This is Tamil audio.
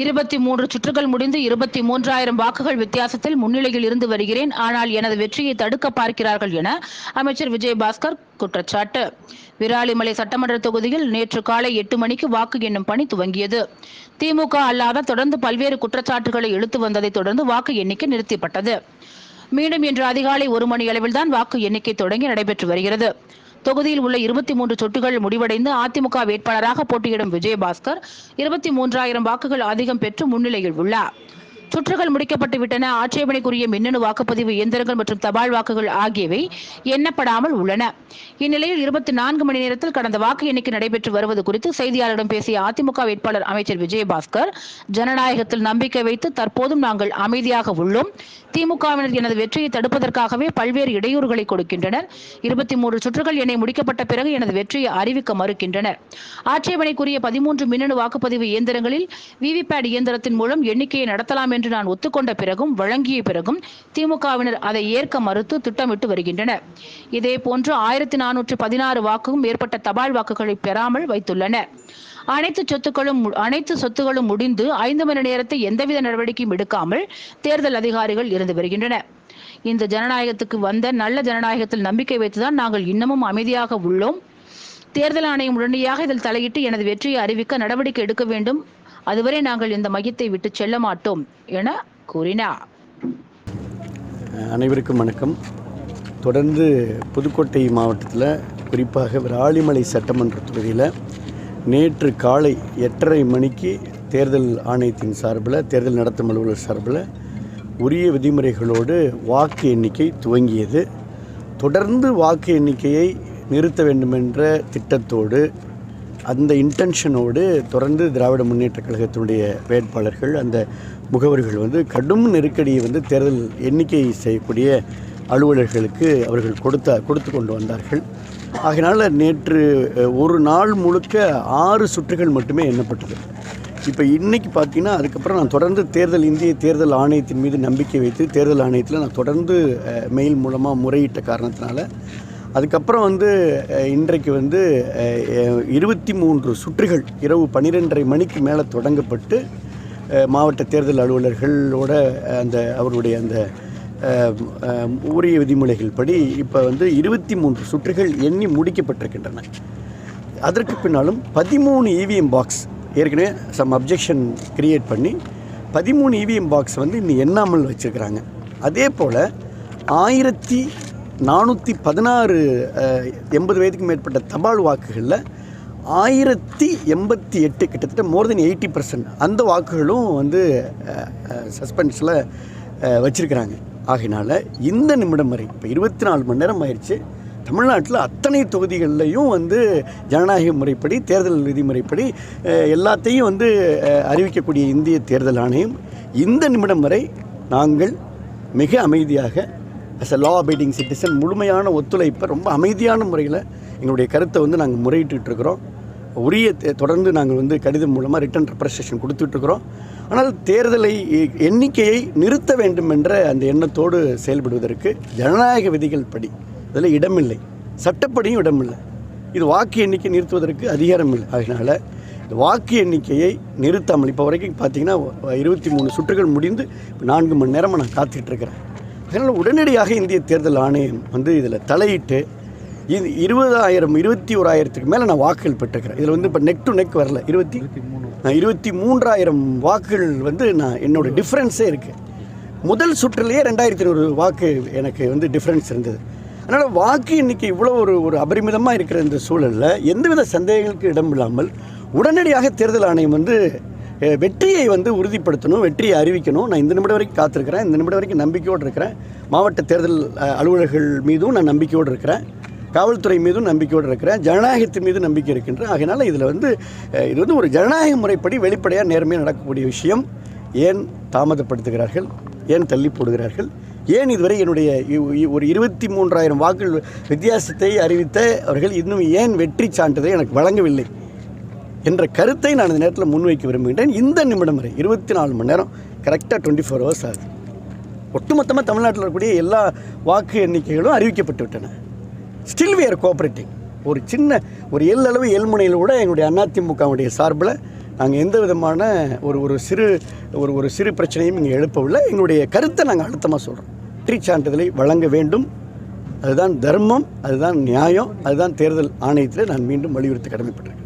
இருபத்தி மூன்று சுற்றுகள் முடிந்து இருபத்தி மூன்றாயிரம் வாக்குகள் வித்தியாசத்தில் முன்னிலையில் இருந்து வருகிறேன். ஆனால் எனது வெற்றியை தடுக்க பார்க்கிறார்கள் என அமைச்சர் விஜயபாஸ்கர் குற்றச்சாட்டு. விராலிமலை சட்டமன்ற தொகுதியில் நேற்று காலை எட்டு மணிக்கு வாக்கு எண்ணும் பணி துவங்கியது. திமுக அல்லாத தொடர்ந்து பல்வேறு குற்றச்சாட்டுகளை இழுத்து வந்ததை தொடர்ந்து வாக்கு எண்ணிக்கை நிறுத்தப்பட்டது. மீண்டும் இன்று அதிகாலை ஒரு மணி அளவில்தான் வாக்கு எண்ணிக்கை தொடங்கி நடைபெற்று வருகிறது. தொகுதியில் உள்ள இருபத்தி மூன்று சொட்டுகள் முடிவடைந்து அதிமுக வேட்பாளராக போட்டியிடும் விஜயபாஸ்கர் இருபத்தி மூன்றாயிரம் வாக்குகள் அதிகம் பெற்று முன்னிலையில் உள்ளார். சுற்றுகள் முடிக்கப்பட்டு விட்டன. ஆட்சேபனைக்குரிய மின்னணு வாக்குப்பதிவு இயந்திரங்கள் மற்றும் தபால் வாக்குகள் ஆகியவை எண்ணப்படாமல் உள்ளன. இந்நிலையில் இருபத்தி நான்கு மணி நேரத்தில் கடந்த வாக்கு எண்ணிக்கை நடைபெற்று வருவது குறித்து செய்தியாளரிடம் பேசிய அதிமுக வேட்பாளர் அமைச்சர் விஜயபாஸ்கர் ஜனநாயகத்தில் நம்பிக்கை வைத்து தற்போதும் நாங்கள் அமைதியாக உள்ளோம். திமுகவினர் எனது வெற்றியை தடுப்பதற்காகவே பல்வேறு இடையூறுகளை கொடுக்கின்றனர். இருபத்தி மூன்று சுற்றுகள் என்னை முடிக்கப்பட்ட பிறகு எனது வெற்றியை அறிவிக்க மறுக்கின்றனர். ஆட்சேபனைக்குரிய பதிமூன்று மின்னணு வாக்குப்பதிவு இயந்திரங்களில் விவிபேட் இயந்திரத்தின் மூலம் எண்ணிக்கையை நடத்தலாம் என்று நான் ஒத்துக்கொண்ட பிறகும் வழங்கிய பிறகும் திமுகவினர் அதை ஏற்க மறுத்து திட்டமிட்டு வருகின்றனர். இதே போன்று ஆயிரத்தி நானூற்று பதினாறு வாக்கும் மேற்பட்ட தபால் வாக்குகளை பெறாமல் வைத்துள்ளனர். அனைத்து சொத்துக்களும் அனைத்து சொத்துகளும் முடிந்து ஐந்து மணி நேரத்தை எந்தவித நடவடிக்கையும் எடுக்காமல் தேர்தல் அதிகாரிகள் இருந்து வருகின்றனர். இந்த ஜனநாயகத்துக்கு வந்த நல்ல ஜனநாயகத்தில் நம்பிக்கை வைத்துதான் நாங்கள் இன்னமும் அமைதியாக உள்ளோம். தேர்தல் ஆணையம் உடனடியாக இதில் தலையிட்டு எனது வெற்றியை அறிவிக்க நடவடிக்கை எடுக்க வேண்டும். அதுவரை நாங்கள் இந்த மையத்தை விட்டு செல்ல மாட்டோம் என கூறினார். அனைவருக்கும் வணக்கம். தொடர்ந்து புதுக்கோட்டை மாவட்டத்தில் குறிப்பாக விராலிமலை சட்டமன்ற தொகுதியில் நேற்று காலை எட்டரை மணிக்கு தேர்தல் ஆணையத்தின் சார்பில் தேர்தல் நடத்தும் அலுவலர் சார்பில் உரிய விதிமுறைகளோடு வாக்கு எண்ணிக்கை துவங்கியது. தொடர்ந்து வாக்கு எண்ணிக்கையை நிறுத்த வேண்டுமென்ற திட்டத்தோடு அந்த இன்டென்ஷனோடு தொடர்ந்து திராவிட முன்னேற்றக் கழகத்தினுடைய வேட்பாளர்கள் அந்த முகவர்கள் வந்து கடும் நெருக்கடியை வந்து தேர்தல் எண்ணிக்கை செய்யக்கூடிய அலுவலர்களுக்கு அவர்கள் கொடுத்த கொடுத்து கொண்டு வந்தார்கள். ஆகையினால நேற்று ஒரு நாள் முழுக்க ஆறு சுற்றுகள் மட்டுமே எண்ணப்பட்டது. இப்போ இன்றைக்கி பார்த்தீங்கன்னா அதுக்கப்புறம் நான் தொடர்ந்து தேர்தல் இந்திய தேர்தல் ஆணையத்தின் மீது நம்பிக்கை வைத்து தேர்தல் ஆணையத்தில் நான் தொடர்ந்து மெயில் மூலமாக முறையிட்ட காரணத்தினால அதுக்கப்புறம் வந்து இன்றைக்கு வந்து இருபத்தி மூன்று சுற்றுகள் இரவு பன்னிரெண்டரை மணிக்கு மேலே தொடங்கப்பட்டு மாவட்ட தேர்தல் அலுவலர்களோட அந்த அவருடைய அந்த உரிய விதிமுறைகள் படி இப்போ வந்து இருபத்தி மூன்று சுற்றுகள் எண்ணி முடிக்கப்பட்டிருக்கின்றன. அதற்கு பின்னாலும் பதிமூணு இவிஎம் பாக்ஸ் ஏற்கனவே சம் அப்ஜெக்ஷன் கிரியேட் பண்ணி பதிமூணு இவிஎம் பாக்ஸ் வந்து இன்னும் எண்ணாமல் வச்சுருக்கிறாங்க. அதே போல் ஆயிரத்தி நானூற்றி பதினாறு எண்பது வயதுக்கு மேற்பட்ட தபால் வாக்குகளில் ஆயிரத்தி எண்பத்தி எட்டு கிட்டத்தட்ட மோர் தென் எயிட்டி பர்சன்ட் அந்த வாக்குகளும் வந்து சஸ்பென்ஸில் வச்சுருக்கிறாங்க. ஆகினால இந்த நிமிடம் வரை இப்போ இருபத்தி நாலு மணி நேரம் ஆயிடுச்சு தமிழ்நாட்டில் அத்தனை தொகுதிகளிலையும் வந்து ஜனநாயக முறைப்படி தேர்தல் விதிமுறைப்படி எல்லாத்தையும் வந்து அறிவிக்கக்கூடிய இந்திய தேர்தல் ஆணையம். இந்த நிமிடம் வரை நாங்கள் மிக அமைதியாக as a law abiding citizen முழுமையான ஒத்துழைப்பை ரொம்ப அமைதியான முறையில் எங்களுடைய கருத்தை வந்து நாங்கள் முறையிட்டுருக்குறோம் உரிய தொடர்ந்து நாங்கள் வந்து கடிதம் மூலமாக ரிட்டன் ரெப்ரசேஷன் கொடுத்துட்ருக்குறோம் ஆனால் தேர்தலை எண்ணிக்கையை நிறுத்த வேண்டும் என்ற அந்த எண்ணத்தோடு செயல்படுவதற்கு ஜனநாயக விதிகள் படி அதில் இடமில்லை. சட்டப்படியும் இடமில்லை. இது வாக்கு எண்ணிக்கை நிறுத்துவதற்கு அதிகாரம் இல்லை. அதனால் வாக்கு எண்ணிக்கையை நிறுத்தாமல் இப்போ வரைக்கும் பார்த்தீங்கன்னா இருபத்தி மூணு சுற்றுகள் முடிந்து இப்போ நான்கு மணி நேரமாக நான் காத்துட்டு இருக்கிறேன். அதனால் உடனடியாக இந்திய தேர்தல் ஆணையம் வந்து இதில் தலையிட்டு இது இருபதாயிரம் இருபத்தி ஓராயிரத்துக்கு மேலே நான் வாக்குகள் பெற்றிருக்கிறேன் இதில் வந்து இப்போ நெக் டு நெக் வரல. இருபத்தி நான் இருபத்தி மூன்றாயிரம் வாக்குகள் வந்து நான் என்னோட டிஃப்ரென்ஸே இருக்குது முதல் சுற்றுலேயே ரெண்டாயிரத்தி ஐநூறு வாக்கு எனக்கு வந்து டிஃப்ரென்ஸ் இருந்தது. அதனால் வாக்கு எண்ணிக்கை இவ்வளோ ஒரு ஒரு அபரிமிதமாக இருக்கிற இந்த சூழலில் எந்தவித சந்தேகங்களுக்கு இடமில்லாமல் உடனடியாக தேர்தல் ஆணையம் வந்து வெற்றியை வந்து உறுதிப்படுத்தணும் வெற்றியை அறிவிக்கணும். நான் இந்த நிமிடம் வரைக்கும் காத்திருக்கிறேன். இந்த நிமிடம் வரைக்கும் நம்பிக்கையோடு இருக்கிறேன். மாவட்ட தேர்தல் அலுவலர்கள் மீதும் நான் நம்பிக்கையோடு இருக்கிறேன். காவல்துறை மீதும் நம்பிக்கையோடு இருக்கிறேன். ஜனநாயகத்தின் மீது நம்பிக்கை இருக்கின்றேன் அதனால் இதில் வந்து இது வந்து ஒரு ஜனநாயக முறைப்படி வெளிப்படையாக நேர்மையாக நடக்கக்கூடிய விஷயம். ஏன் தாமதப்படுத்துகிறார்கள்? ஏன் தள்ளி போடுகிறார்கள்? ஏன் இதுவரை என்னுடைய ஒரு இருபத்தி மூன்றாயிரம் வாக்குகள் வித்தியாசத்தை அறிவித்த அவர்கள் இன்னும் ஏன் வெற்றி சான்றிதழை எனக்கு வழங்கவில்லை? என்ற கருத்தை நான் இந்த நேரத்தில் முன்வைக்க விரும்புகின்றேன். இந்த நிமிடம் வரை இருபத்தி நாலு மணி நேரம் கரெக்டாக டுவெண்ட்டி ஃபோர் ஹவர்ஸ் ஆகுது. ஒட்டுமொத்தமாக தமிழ்நாட்டில் இருக்கக்கூடிய எல்லா வாக்கு எண்ணிக்கைகளும் அறிவிக்கப்பட்டு விட்டன. ஸ்டில் we கோஆப்ரேட்டிங் ஒரு சின்ன ஒரு எல்லளவு எல்முனையில் கூட எங்களுடைய அதிமுகவுடைய சார்பில் நாங்கள் எந்த விதமான ஒரு ஒரு சிறு ஒரு ஒரு சிறு பிரச்சனையும் இங்கே எழுப்பவில்லை. எங்களுடைய கருத்தை நாங்கள் அழுத்தமாக சொல்கிறோம் வெற்றி சான்றிதழை வழங்க வேண்டும். அதுதான் தர்மம் அதுதான் நியாயம் அதுதான் தேர்தல் ஆணையத்தில் நான் மீண்டும் வலியுறுத்த கடமைப்பட்டிருக்கேன்.